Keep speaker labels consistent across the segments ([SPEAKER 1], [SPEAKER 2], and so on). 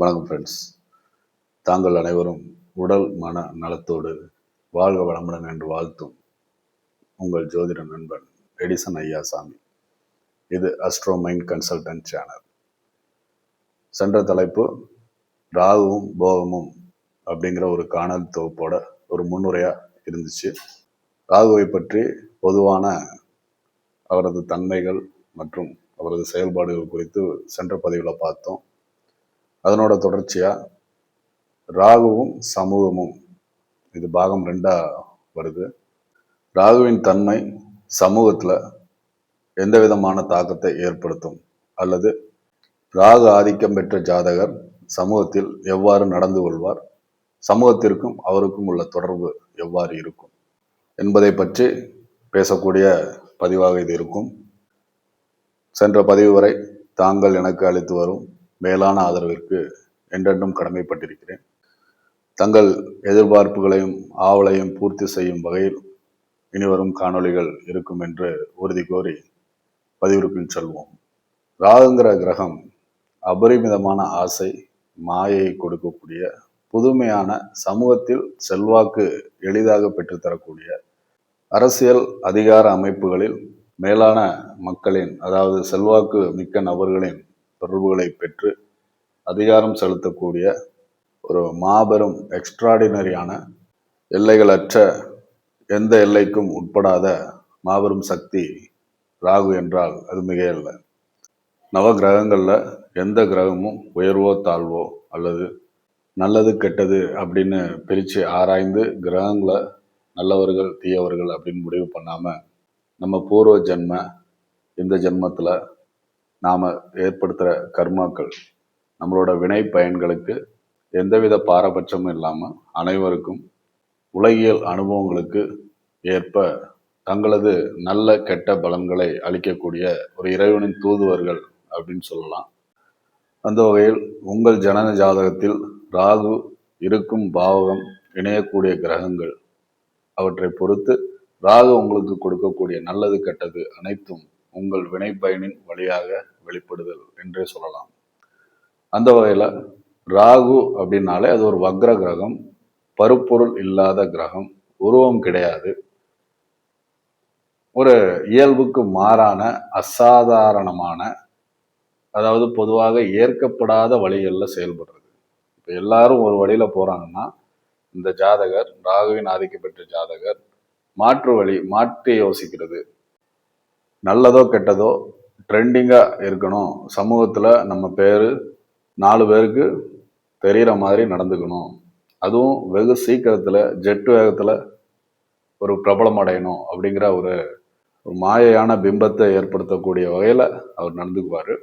[SPEAKER 1] வணக்கம் ஃப்ரெண்ட்ஸ் தாங்கள் அனைவரும் உடல் மன நலத்தோடு வாழ்க வளமுடன் என்று வாழ்த்தும் உங்கள் ஜோதிட நண்பன் எடிசன் ஐயாசாமி. இது அஸ்ட்ரோ மைண்ட் கன்சல்டன்ட் சேனல் சென்ற தலைப்பு ராகுவும் போகமும் அப்படிங்கிற ஒரு காணல் தொகுப்போட ஒரு முன்னுரையாக இருந்துச்சு. ராகுவை பற்றி பொதுவான அவரது தன்மைகள் மற்றும் அவரது செயல்பாடுகள் குறித்து சென்ற பதிவில் பார்த்தோம். அதனோட தொடர்ச்சியாக ராகுவும் சமூகமும். இது பாகம் ரெண்டாக வருது. ராகுவின் தன்மை சமூகத்தில் எந்த விதமான தாக்கத்தை ஏற்படுத்தும்? அல்லது ராகு ஆதிக்கம் பெற்ற ஜாதகர் சமூகத்தில் எவ்வாறு நடந்து கொள்வார்? சமூகத்திற்கும் அவருக்கும் உள்ள தொடர்பு எவ்வாறு இருக்கும்? என்பதை பற்றி பேசக்கூடிய பதிவாக இது இருக்கும். சென்ற பதிவு வரை தாங்கள் எனக்கு அளித்து வரும் மேலான ஆதரவிற்கு என்றென்றும் கடமைப்பட்டிருக்கிறேன். தங்கள் எதிர்பார்ப்புகளையும் ஆவலையும் பூர்த்தி செய்யும் வகையில் இனிவரும் காணொளிகள் இருக்கும் என்று உறுதி கோரி பதிவிற்குள் செல்வோம். ராகுங்கிற கிரகம் அபரிமிதமான ஆசை மாயை கொடுக்கக்கூடிய புதுமையான சமூகத்தில் செல்வாக்கு எளிதாக பெற்றுத்தரக்கூடிய அரசியல் அதிகார அமைப்புகளில் மேலான மக்களின் அதாவது செல்வாக்கு மிக்க நபர்களின் தொடர்புகளை பெற்று அதிகாரம் செலுத்தக்கூடிய ஒரு மாபெரும் எக்ஸ்ட்ராடினரியான எல்லைகளற்ற எந்த எல்லைக்கும் உட்படாத மாபெரும் சக்தி ராகு என்றால் அது மிகையல்ல. நவ கிரகங்களில் எந்த கிரகமும் உயர்வோ தாழ்வோ அல்லது நல்லது கெட்டது அப்படின்னு பிரித்து ஆராய்ந்து கிரகங்களை நல்லவர்கள் தீயவர்கள் அப்படின்னு முடிவு பண்ணாமல் நம்ம பூர்வ ஜென்ம இந்த ஜென்மத்தில் நாம் ஏற்படுத்துகிற கர்மாக்கள் நம்மளோட வினை பயன்களுக்கு எந்தவித பாரபட்சமும் இல்லாமல் அனைவருக்கும் உலகியல் அனுபவங்களுக்கு ஏற்ப தங்களது நல்ல கெட்ட பலன்களை அளிக்கக்கூடிய ஒரு இறைவனின் தூதுவர்கள் அப்படின்னு சொல்லலாம். அந்த வகையில் உங்கள் ஜனன ஜாதகத்தில் ராகு இருக்கும் பாவகம் இணையக்கூடிய கிரகங்கள் அவற்றை பொறுத்து ராகு உங்களுக்கு கொடுக்கக்கூடிய நல்லது கெட்டது அனைத்தும் உங்கள் வினைப்பயனின் வழியாக வெளிப்படுதல் என்றே சொல்லலாம். அந்த வகையில் ராகு அப்படின்னாலே அது ஒரு வக்ர கிரகம் பருப்பொருள் இல்லாத கிரகம் உருவம் கிடையாது. ஒரு இயல்புக்கு மாறான அசாதாரணமான அதாவது பொதுவாக ஏற்கப்படாத வழிகளில் செயல்படுறது. இப்போ எல்லாரும் ஒரு வழியில் போகிறாங்கன்னா இந்த ஜாதகர் ராகுவின் ஆதிக்கப்பட்ட ஜாதகர் மாற்று வழி மாற்றி யோசிக்கிறது. நல்லதோ கெட்டதோ ட்ரெண்டிங்காக இருக்கணும். சமூகத்தில் நம்ம பேர் நாலு பேருக்கு தெரிகிற மாதிரி நடந்துக்கணும். அதுவும் வெகு சீக்கிரத்தில் ஜெட் வேகத்தில் ஒரு பிரபலம் அடையணும் அப்படிங்கிற ஒரு ஒரு மாயையான பிம்பத்தை ஏற்படுத்தக்கூடிய வகையில் அவர் நடந்துக்குவார்.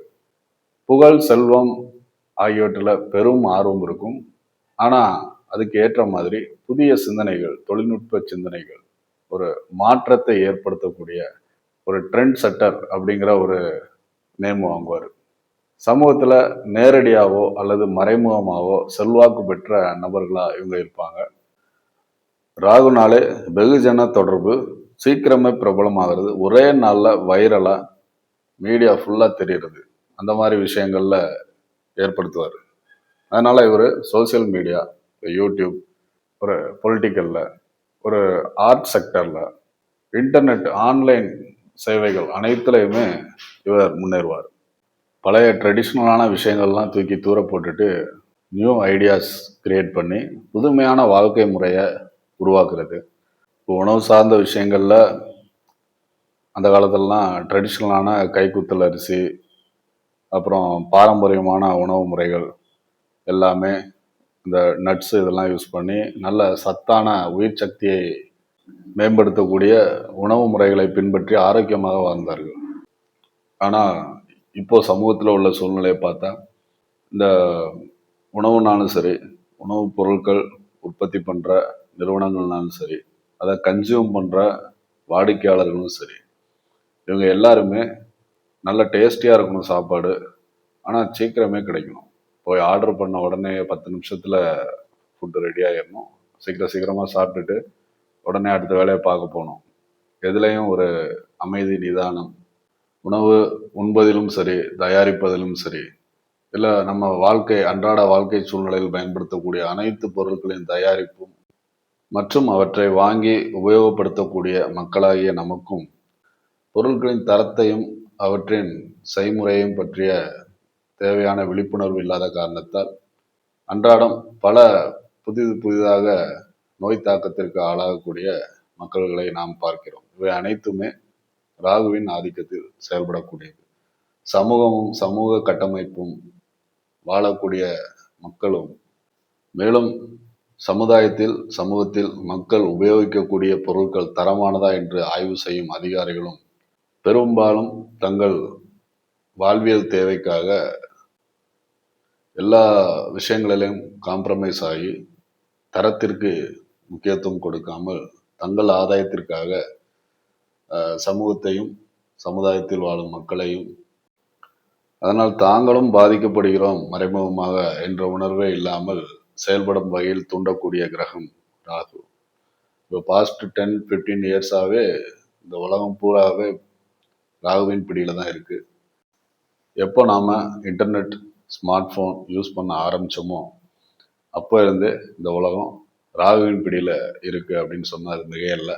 [SPEAKER 1] புகழ் செல்வம் ஆகியவற்றில் பெரும் ஆர்வம் இருக்கும். ஆனால் அதுக்கு ஏற்ற மாதிரி புதிய சிந்தனைகள் தொழில்நுட்ப சிந்தனைகள் ஒரு மாற்றத்தை ஏற்படுத்தக்கூடிய ஒரு ட்ரெண்ட் செட்டர் அப்படிங்கிற ஒரு நேம் வாங்குவார். சமூகத்தில் நேரடியாகவோ அல்லது மறைமுகமாகவோ செல்வாக்கு பெற்ற நபர்களாக இவங்க இருப்பாங்க. ராகுனாலே வெகுஜன தொடர்பு சீக்கிரமே பிரபலமாகிறது. ஒரே நாளில் வைரலாக மீடியா ஃபுல்லாக தெரிகிறது அந்த மாதிரி விஷயங்களில் ஏற்படுத்துவார். அதனால் இவர் சோசியல் மீடியா யூடியூப் ஒரு பொலிட்டிக்கலில் ஒரு ஆர்ட் செக்டரில் இன்டர்நெட் ஆன்லைன் சேவைகள் அனைத்துலையுமே இவர் முன்னேறுவார். பழைய ட்ரெடிஷ்னலான விஷயங்கள்லாம் தூக்கி தூர போட்டுட்டு நியூ ஐடியாஸ் கிரியேட் பண்ணி புதுமையான வாழ்க்கை முறையை உருவாக்குறது. இப்போ உணவு சார்ந்த விஷயங்களில் அந்த காலத்திலலாம் ட்ரெடிஷ்னலான கைக்குத்தல் அரிசி அப்புறம் பாரம்பரியமான உணவு முறைகள் எல்லாமே இந்த நட்ஸ் இதெல்லாம் யூஸ் பண்ணி நல்ல சத்தான உயிர் சக்தியை மேம்படுத்தக்கூடிய உணவு முறைகளை பின்பற்றி ஆரோக்கியமாக வாழ்ந்தார்கள். ஆனால் இப்போ சமூகத்தில் உள்ள சூழ்நிலையை பார்த்தா இந்த உணவுனாலும் சரி உணவுப் பொருட்கள் உற்பத்தி பண்ணுற நிறுவனங்கள்னாலும் சரி அதை கன்சியூம் பண்ணுற வாடிக்கையாளர்களும் சரி இவங்க எல்லாருமே நல்ல டேஸ்டியாக இருக்கணும் சாப்பாடு ஆனால் சீக்கிரமே கிடைக்கணும். போய் ஆர்டர் பண்ண உடனே பத்து நிமிஷத்தில் ஃபுட்டு ரெடி ஆகிடணும் சீக்கிரம் சீக்கிரமாக சாப்பிட்டுட்டு உடனே அடுத்த வேலையை பார்க்க போகணும் எதுலேயும் ஒரு அமைதி நிதானம் உணவு உண்பதிலும் சரி தயாரிப்பதிலும் சரி இல்லை நம்ம வாழ்க்கை அன்றாட வாழ்க்கை சூழ்நிலையில் பயன்படுத்தக்கூடிய அனைத்து பொருட்களின் தயாரிப்பும் மற்றும் அவற்றை வாங்கி உபயோகப்படுத்தக்கூடிய மக்களாகிய நமக்கும் பொருட்களின் தரத்தையும் அவற்றின் செய்முறையும் பற்றிய தேவையான விழிப்புணர்வு இல்லாத காரணத்தால் அன்றாடம் பல புதிது புதிதாக நோய் தாக்கத்திற்கு ஆளாகக்கூடிய மக்கள்களை நாம் பார்க்கிறோம். இவை அனைத்துமே ராகுவின் ஆதிக்கத்தில் செயல்படக்கூடியது. சமூகமும் சமூக கட்டமைப்பும் வாழக்கூடிய மக்களும் மேலும் சமுதாயத்தில் சமூகத்தில் மக்கள் உபயோகிக்கக்கூடிய பொருட்கள் தரமானதா என்று ஆய்வு செய்யும் அதிகாரிகளும் பெரும்பாலும் தங்கள் வாழ்வியல் தேவைக்காக எல்லா விஷயங்களிலும் காம்ப்ரமைஸ் ஆகி தரத்திற்கு முக்கியத்துவம் கொடுக்காமல் தங்கள் ஆதாயத்திற்காக சமூகத்தையும் சமுதாயத்தில் வாழும் மக்களையும் அதனால் தாங்களும் பாதிக்கப்படுகிறோம் மறைமுகமாக என்ற உணர்வே இல்லாமல் செயல்படும் வகையில் தூண்டக்கூடிய கிரகம் ராகு. இப்போ பாஸ்ட் டென் ஃபிஃப்டீன் இயர்ஸாகவே இந்த உலகம் பூராவே ராகுவின் பிடியில் தான் இருக்குது எப்போ நாம் இன்டர்நெட் ஸ்மார்ட் ஃபோன் யூஸ் பண்ண ஆரம்பித்தோமோ அப்போ இருந்து இந்த உலகம் ராகுவின் பிடியில் இருக்கு அப்படின்னு சொன்னார் அது மிகையல்ல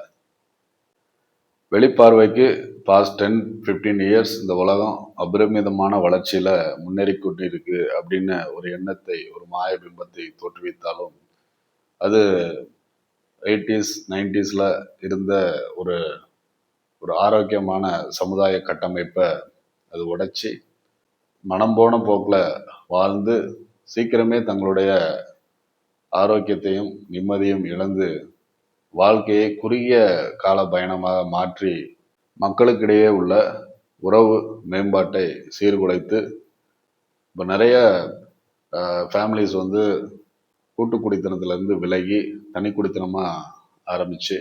[SPEAKER 1] வெளிப்பார்வைக்கு பாஸ்ட் டென் ஃபிஃப்டீன் இயர்ஸ் இந்த உலகம் அபரிமிதமான வளர்ச்சியில் முன்னேறி கொண்டு இருக்கு அப்படின்னு ஒரு எண்ணத்தை ஒரு மாய பிம்பத்தை தோற்றுவித்தாலும் அது எயிட்டிஸ் நைன்டிஸில் இருந்த ஒரு ஒரு ஆரோக்கியமான சமுதாய கட்டமைப்பை அது உடைச்சி மனம் போன போக்கில் வாழ்ந்து சீக்கிரமே தங்களுடைய ஆரோக்கியத்தையும் நிம்மதியும் இழந்து வாழ்க்கையை குறுகிய கால பயணமாக மாற்றி மக்களுக்கிடையே உள்ள உறவு மேம்பாட்டை சீர்குலைத்து இப்போ நிறைய ஃபேமிலிஸ் வந்து கூட்டு குடித்தனத்துலேருந்து விலகி தனி குடித்தனமாக ஆரம்பித்து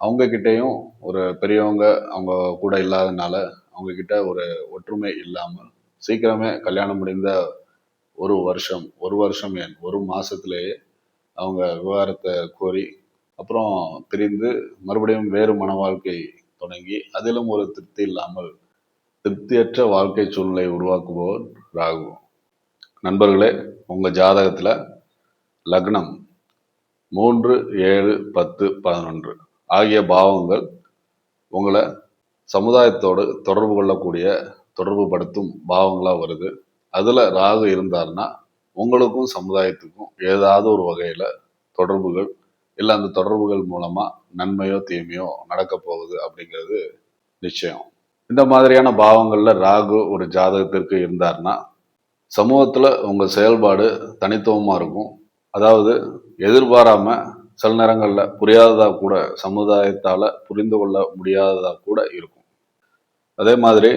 [SPEAKER 1] அவங்க கிட்டேயும் ஒரு பெரியவங்க அவங்க கூட இல்லாதனால அவங்க கிட்ட ஒரு ஒற்றுமை இல்லாமல் சீக்கிரமே கல்யாணம் முடிந்த ஒரு வருஷம் ஒரு வருஷம் ஏன் ஒரு மாதத்துலேயே அவங்க விவகாரத்தை கோரி அப்புறம் பிரிந்து மறுபடியும் வேறு மன வாழ்க்கை தொடங்கி அதிலும் ஒரு திருப்தி இல்லாமல் திருப்தியற்ற வாழ்க்கை சூழ்நிலை உருவாக்குபவர் ராகு. நண்பர்களே உங்கள் ஜாதகத்தில் லக்னம் மூன்று ஏழு பத்து பதினொன்று ஆகிய பாவங்கள் உங்களை சமுதாயத்தோடு தொடர்பு கொள்ளக்கூடிய தொடர்பு படுத்தும் பாவங்களாக வருது. அதுல ராகு இருந்தாருன்னா உங்களுக்கும் சமுதாயத்துக்கும் ஏதாவது ஒரு வகையில தொடர்புகள் இல்லை அந்த தொடர்புகள் மூலமா நன்மையோ தீமையோ நடக்க போகுது அப்படிங்கிறது நிச்சயம். இந்த மாதிரியான பாவங்கள்ல ராகு ஒரு ஜாதகத்திற்கு இருந்தாருன்னா சமூகத்துல உங்க செயல்பாடு தனித்துவமா இருக்கும். அதாவது எதிர்பாராம சில நேரங்களில் புரியாததா கூட சமுதாயத்தால புரிந்து கொள்ள முடியாததா கூட இருக்கும். அதே மாதிரி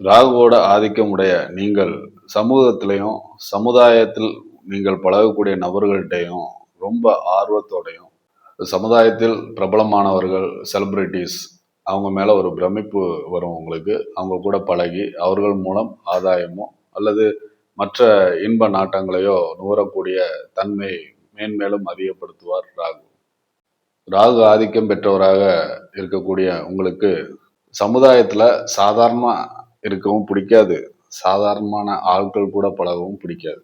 [SPEAKER 1] ராகுவோட ஆதிக்கம் உடைய நீங்கள் சமூகத்திலையும் சமுதாயத்தில் நீங்கள் பழகக்கூடிய நபர்கள்ட்டையும் ரொம்ப ஆர்வத்தோடையும் சமுதாயத்தில் பிரபலமானவர்கள் செலிபிரிட்டிஸ் அவங்க மேலே ஒரு பிரமிப்பு வரும் உங்களுக்கு. அவங்க கூட பழகி அவர்கள் மூலம் ஆதாயமோ அல்லது மற்ற இன்ப நாட்டங்களையோ நுகரக்கூடிய தன்மை மேன்மேலும் அதிகப்படுத்துவார் ராகு. ராகு ஆதிக்கம் பெற்றவராக இருக்கக்கூடிய உங்களுக்கு சமுதாயத்தில் சாதாரணமாக இருக்கவும் பிடிக்காது. சாதாரணமான ஆட்கள் கூட பழகவும் பிடிக்காது.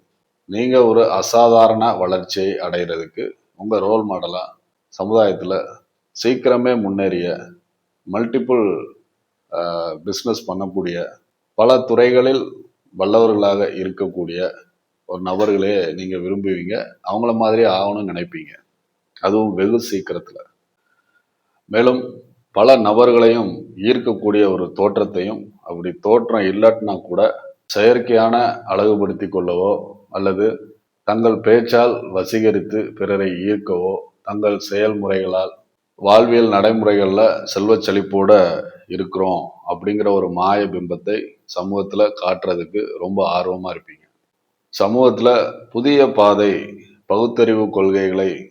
[SPEAKER 1] நீங்கள் ஒரு அசாதாரண வளர்ச்சியை அடைகிறதுக்கு உங்கள் ரோல் மாடலாக சமுதாயத்தில் சீக்கிரமே முன்னேறிய மல்டிபிள் பிஸ்னஸ் பண்ணக்கூடிய பல துறைகளில் வல்லவர்களாக இருக்கக்கூடிய ஒரு நபர்களே நீங்கள் விரும்புவீங்க. அவங்கள மாதிரி ஆகணும்னு நினைப்பீங்க. அதுவும் வெகு சீக்கிரத்தில். மேலும் பல நபர்களையும் ஈர்க்கக்கூடிய ஒரு தோற்றத்தையும் அப்படி தோற்றம் இல்லாட்டினா கூட செயற்கையான அழகுபடுத்தி கொள்ளவோ அல்லது தங்கள் பேச்சால் வசீகரித்து பிறரை ஈர்க்கவோ தங்கள் செயல்முறைகளால் வாழ்வியல் நடைமுறைகளில் செல்வச் செழிப்போட இருக்கிறோம் அப்படிங்கிற ஒரு மாய பிம்பத்தை சமூகத்தில் காட்டுறதுக்கு ரொம்ப ஆர்வமாக இருப்பீங்க. சமூகத்தில் புதிய பாதை பகுத்தறிவு கொள்கைகளை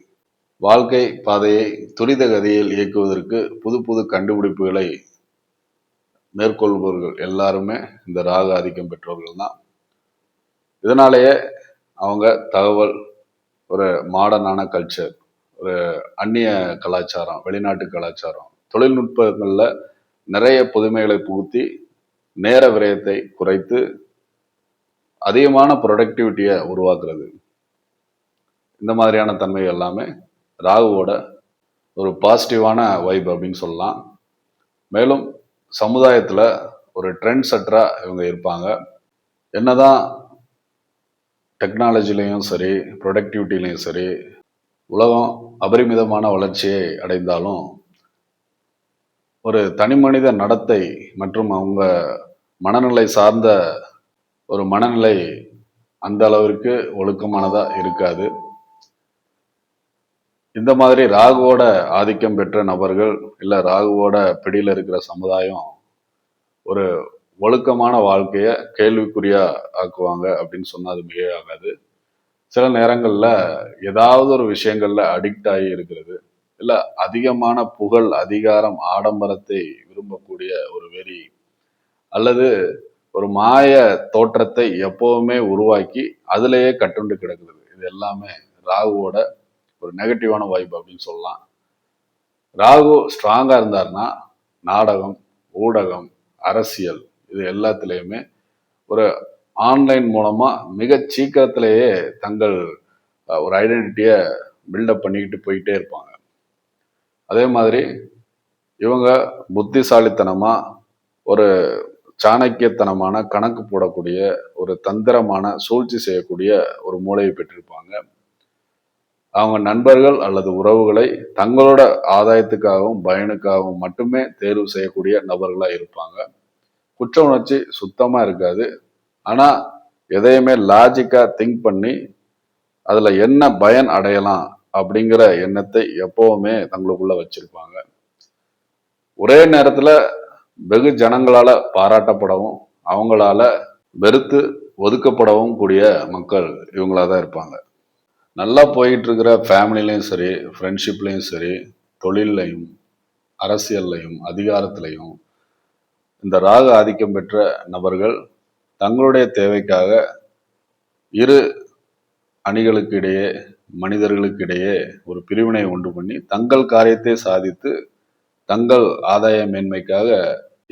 [SPEAKER 1] வாழ்க்கை பாதையை துரித கதியில் இயக்குவதற்கு புது புது கண்டுபிடிப்புகளை மேற்கொள்பவர்கள் எல்லாருமே இந்த ராக ஆதிக்கம் பெற்றவர்கள் தான். இதனாலேயே அவங்க தகவல் ஒரு மாடர்னான கல்ச்சர் ஒரு அந்நிய கலாச்சாரம் வெளிநாட்டு கலாச்சாரம் தொழில்நுட்பங்களில் நிறைய புதுமைகளை புகுத்தி நேர விரயத்தை குறைத்து அதிகமான ப்ரொடக்டிவிட்டியை உருவாக்குறது. இந்த மாதிரியான தன்மை எல்லாமே ராகுவோட ஒரு பாசிட்டிவான வைப் அப்படின்னு சொல்லலாம். மேலும் சமுதாயத்தில் ஒரு ட்ரெண்ட் செட்டராக இவங்க இருப்பாங்க. என்னதான் டெக்னாலஜிலையும் சரி ப்ரொடக்டிவிட்டிலையும் சரி உலகம் அபரிமிதமான வளர்ச்சியை அடைந்தாலும் ஒரு தனி மனித நடத்தை மற்றும் அவங்க மனநிலை சார்ந்த ஒரு மனநிலை அந்த அளவிற்கு ஒழுக்கமானதாக இருக்காது. இந்த மாதிரி ராகுவோட ஆதிக்கம் பெற்ற நபர்கள் இல்லை ராகுவோட பிடியில் இருக்கிற சமுதாயம் ஒரு ஒழுக்கமான வாழ்க்கையை கேள்விக்குறியா ஆக்குவாங்க அப்படின்னு சொன்னால் அது மிக ஆகாது. சில நேரங்களில் ஏதாவது ஒரு விஷயங்களில் அடிக்ட் ஆகி இருக்கிறது. இல்லை அதிகமான புகழ் அதிகாரம் ஆடம்பரத்தை விரும்பக்கூடிய ஒரு வெறி அல்லது ஒரு மாய தோற்றத்தை எப்போவுமே உருவாக்கி அதிலேயே கட்டுண்டு கிடக்கிறது. இது எல்லாமே ராகுவோட ஒரு நெகட்டிவான வாய்ப்பு அப்படின்னு சொல்லலாம். ராகு ஸ்ட்ராங்கா இருந்தாருன்னா நாடகம் ஊடகம் அரசியல் இது எல்லாத்துலேயுமே ஒரு ஆன்லைன் மூலமா மிக சீக்கிரத்திலேயே தங்கள் ஒரு ஐடென்டிட்டியை பில்டப் பண்ணிக்கிட்டு போயிட்டே இருப்பாங்க. அதே மாதிரி இவங்க புத்திசாலித்தனமா ஒரு சாணக்கியத்தனமான கணக்கு போடக்கூடிய ஒரு தந்திரமான சூழ்ச்சி செய்யக்கூடிய ஒரு மூளையை பெற்றிருப்பாங்க. அவங்க நண்பர்கள் அல்லது உறவுகளை தங்களோட ஆதாயத்துக்காகவும் பயனுக்காகவும் மட்டுமே தேர்வு செய்யக்கூடிய நபர்களாக இருப்பாங்க. குற்ற உணர்ச்சி சுத்தமாக இருக்காது. ஆனால் எதையுமே லாஜிக்காக திங்க் பண்ணி அதில் என்ன பயன் அடையலாம் அப்படிங்கிற எண்ணத்தை எப்பவுமே தங்களுக்குள்ள வச்சிருப்பாங்க. ஒரே நேரத்தில் வெகு ஜனங்களால் பாராட்டப்படவும் அவங்களால வெறுத்து ஒதுக்கப்படவும் கூடிய மக்கள் இவங்களாக தான் இருப்பாங்க. நல்லா போயிட்டுருக்கிற ஃபேமிலிலையும் சரி ஃப்ரெண்ட்ஷிப்லையும் சரி தொழில்லையும் அரசியல்லையும் அதிகாரத்திலையும் இந்த ராக ஆதிக்கம் பெற்ற நபர்கள் தங்களுடைய தேவைக்காக இரு அணிகளுக்கு இடையே மனிதர்களுக்கு இடையே ஒரு பிரிவினை உண்டு பண்ணி தங்கள் காரியத்தை சாதித்து தங்கள் ஆதாய மேன்மைக்காக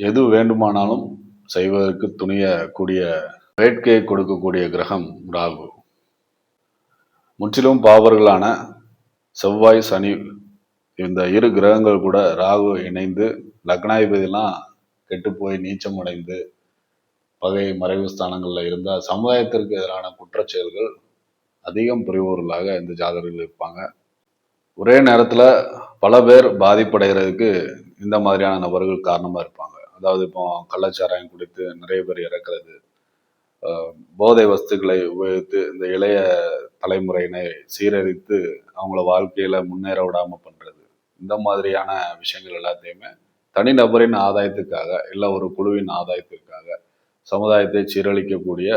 [SPEAKER 1] எது வேண்டுமானாலும் செய்வதற்கு துணியக்கூடிய வேட்கையை கொடுக்கக்கூடிய கிரகம் ராகு. முற்றிலும் பாவர்களான செவ்வாய் சனி இந்த இரு கிரகங்கள் கூட ராகு இணைந்து லக்னாதிபதிலாம் கெட்டு போய் நீச்சம் அடைந்து பகை மறைவு ஸ்தானங்களில் இருந்தால் சமுதாயத்திற்கு எதிரான குற்றச்செயல்கள் அதிகம் புரிவோர்களாக இந்த ஜாதகர்கள் இருப்பாங்க. ஒரே நேரத்தில் பல பேர் பாதிப்படைகிறதுக்கு இந்த மாதிரியான நபர்கள் காரணமாக இருப்பாங்க. அதாவது இப்போ கள்ளச்சாராயம் குடித்து நிறைய பேர் இறக்குறது. போதை வஸ்துக்களை உபயோகித்து இந்த இளைய தலைமுறையினை சீரழித்து அவங்கள வாழ்க்கையில முன்னேற விடாம பண்றது. இந்த மாதிரியான விஷயங்கள் எல்லாத்தையுமே தனிநபரின் ஆதாயத்துக்காக இல்லை ஒரு குழுவின் ஆதாயத்திற்காக சமுதாயத்தை சீரழிக்கக்கூடிய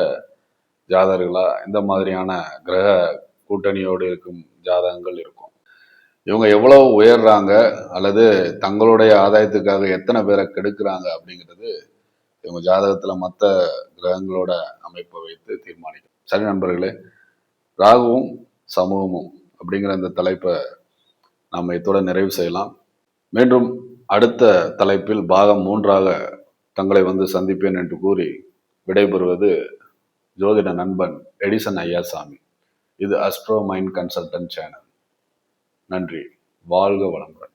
[SPEAKER 1] ஜாதகர்களா இந்த மாதிரியான கிரக கூட்டணியோடு இருக்கும் ஜாதகங்கள் இருக்கும். இவங்க எவ்வளவு உயர்றாங்க அல்லது தங்களுடைய ஆதாயத்துக்காக எத்தனை பேரை கெடுக்கிறாங்க அப்படிங்கிறது இவங்க ஜாதகத்துல மற்ற கிரகங்களோட அமைப்பை வைத்து தீர்மானிக்கும் சரி நண்பர்களே ராகுவும் சமூகமும் அப்படிங்கிற இந்த தலைப்பை நாம் இத்தோட நிறைவு செய்யலாம். மீண்டும் அடுத்த தலைப்பில் பாகம் மூன்றாக தங்களை வந்து சந்திப்பேன் என்று கூறி விடைபெறுவது ஜோதிட நண்பன் எடிசன் ஐயாசாமி. இது அஸ்ட்ரோ மைண்ட் கன்சல்டன்ட் சேனல் நன்றி. வாழ்க வளமுடன்.